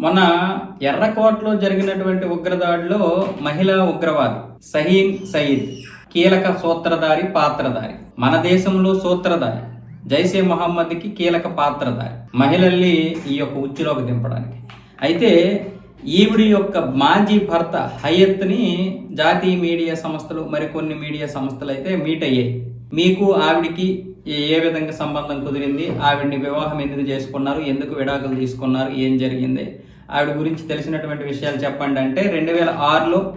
మొన్న ఎర్రకోటలో జరిగినటువంటి ఉగ్రదాడిలో మహిళా ఉగ్రవాది సహీన్ సయీద్ కీలక సూత్రధారి పాత్రధారి. మన దేశంలో సూత్రధారి. జైసే మొహమ్మద్కి కీలక పాత్రధారి. మహిళల్ని ఈ యొక్క ఉచ్చులోకి దింపడానికి. అయితే ఈవిడి యొక్క మాజీ భర్త హయత్ని జాతీయ మీడియా సంస్థలు మరికొన్ని మీడియా సంస్థలు అయితే మీట్ అయ్యాయి. మీకు ఆవిడికి ఏ- విధంగా సంబంధం కుదిరింది? ఆవిడ్ని వివాహం ఎందుకు చేసుకున్నారు? ఎందుకు విడాకులు తీసుకున్నారు? ఏం జరిగింది? ఆవిడ గురించి తెలిసినటువంటి విషయాలు చెప్పండి అంటే రెండు వేల ఆరులో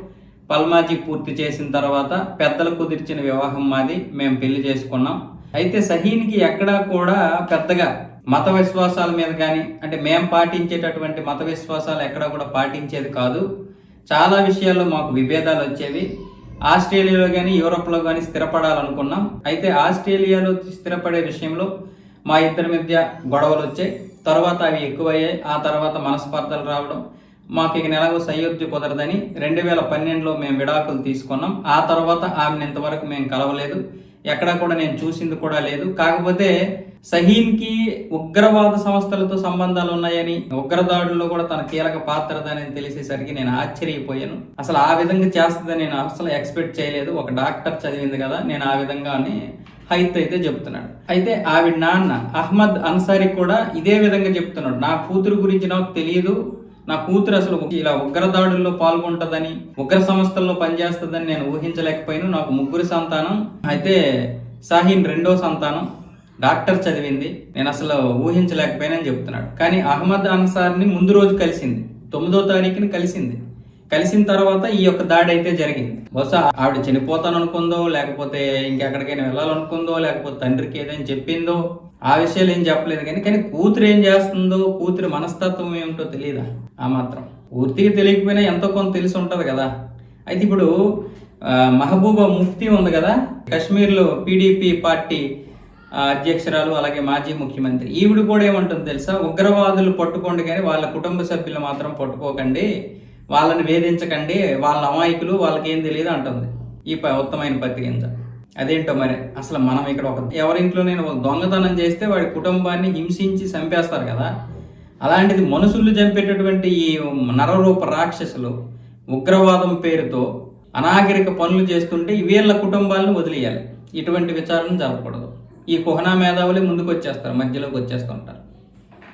పల్మాజీ పూర్తి చేసిన తర్వాత పెద్దలు కుదిర్చిన వివాహం మాది. మేము పెళ్ళి చేసుకున్నాం. అయితే సహీన్కి ఎక్కడా కూడా పెద్దగా మత విశ్వాసాల మీద కానీ అంటే మేము పాటించేటటువంటి మత విశ్వాసాలు ఎక్కడా కూడా పాటించేది కాదు. చాలా విషయాల్లో మాకు విభేదాలు వచ్చేవి. ఆస్ట్రేలియాలో కానీ యూరోప్లో కానీ స్థిరపడాలనుకున్నాం. అయితే ఆస్ట్రేలియాలో స్థిరపడే విషయంలో మా ఇద్దరి మధ్య గొడవలు వచ్చాయి. తర్వాత అవి ఎక్కువయ్యాయి. ఆ తర్వాత మనస్పర్ధలు రావడం మాకు ఇక నెలకు సయోధ్య కుదరదని రెండు వేల పన్నెండులో మేము విడాకులు తీసుకున్నాం. ఆ తర్వాత ఆమెను ఇంతవరకు మేము కలవలేదు. ఎక్కడా కూడా నేను చూసింది కూడా లేదు. కాకపోతే సహీన్కి ఉగ్రవాద సంస్థలతో సంబంధాలు ఉన్నాయని ఉగ్రదాడుల్లో కూడా తన కీలక పాత్రదని తెలిసేసరికి నేను ఆశ్చర్యపోయాను. అసలు ఆ విధంగా చేస్తుందని నేను అసలు ఎక్స్పెక్ట్ చేయలేదు. ఒక డాక్టర్ చదివింది కదా నేను ఆ విధంగానే హైత్ అయితే చెప్తున్నాడు. అయితే ఆవిడ నాన్న అహ్మద్ అన్సారీ కూడా ఇదే విధంగా చెప్తున్నాడు. నా కూతురు గురించి నాకు తెలియదు నా కూతురు అసలు ఇలా ఉగ్రదాడుల్లో పాల్గొంటుందని ఉగ్ర సంస్థల్లో పనిచేస్తుందని నేను ఊహించలేకపోయాను. నాకు ముగ్గురు సంతానం. అయితే సాహిన్ రెండో సంతానం. డాక్టర్ చదివింది. నేను అసలు ఊహించలేకపోయానని చెప్తున్నాడు. కానీ అహ్మద్ అన్సార్ని ముందు రోజు కలిసింది. తొమ్మిదో తారీఖుని కలిసింది. కలిసిన తర్వాత ఈ యొక్క దాడి అయితే జరిగింది. బహుశా ఆవిడ చనిపోతాను అనుకుందో లేకపోతే ఇంకెక్కడికైనా వెళ్ళాలనుకుందో లేకపోతే తండ్రికి ఏదైనా చెప్పిందో ఆ విషయాలు ఏం చెప్పలేదు కానీ కానీ కూతురు ఏం చేస్తుందో కూతురి మనస్తత్వం ఏమిటో తెలియదా ఆ మాత్రం. పూర్తిగా తెలియకపోయినా ఎంతో కొంత తెలిసి ఉంటుంది కదా. అయితే ఇప్పుడు మహబూబా ముఫ్తీ ఉంది కదా. కాశ్మీర్లో పీడీపీ పార్టీ అధ్యక్షురాలు అలాగే మాజీ ముఖ్యమంత్రి. ఈవిడ కూడా ఏమంటుంది తెలుసా? ఉగ్రవాదులు పట్టుకోండి కానీ వాళ్ళ కుటుంబ సభ్యులు మాత్రం పట్టుకోకండి. వాళ్ళని వేధించకండి. వాళ్ళ అమాయకులు వాళ్ళకేం తెలియదు అంటుంది ఈ ప- ఉత్తమైన పత్రికించ అదేంటో మరి? అసలు మనం ఇక్కడ ఒక ఎవరింట్లో నేను దొంగతనం చేస్తే వాడి కుటుంబాన్ని హింసించి చంపేస్తారు కదా. అలాంటిది మనుషులు చంపేటటువంటి ఈ నరరూప రాక్షసులు ఉగ్రవాదం పేరుతో అనాగరిక పనులు చేస్తుంటే వీళ్ళ కుటుంబాలను వదిలేయాలి. ఇటువంటి విచారణ జరగకూడదు. ఈ కుహనా మేధావులే ముందుకు వచ్చేస్తారు మధ్యలోకి వచ్చేస్తుంటారు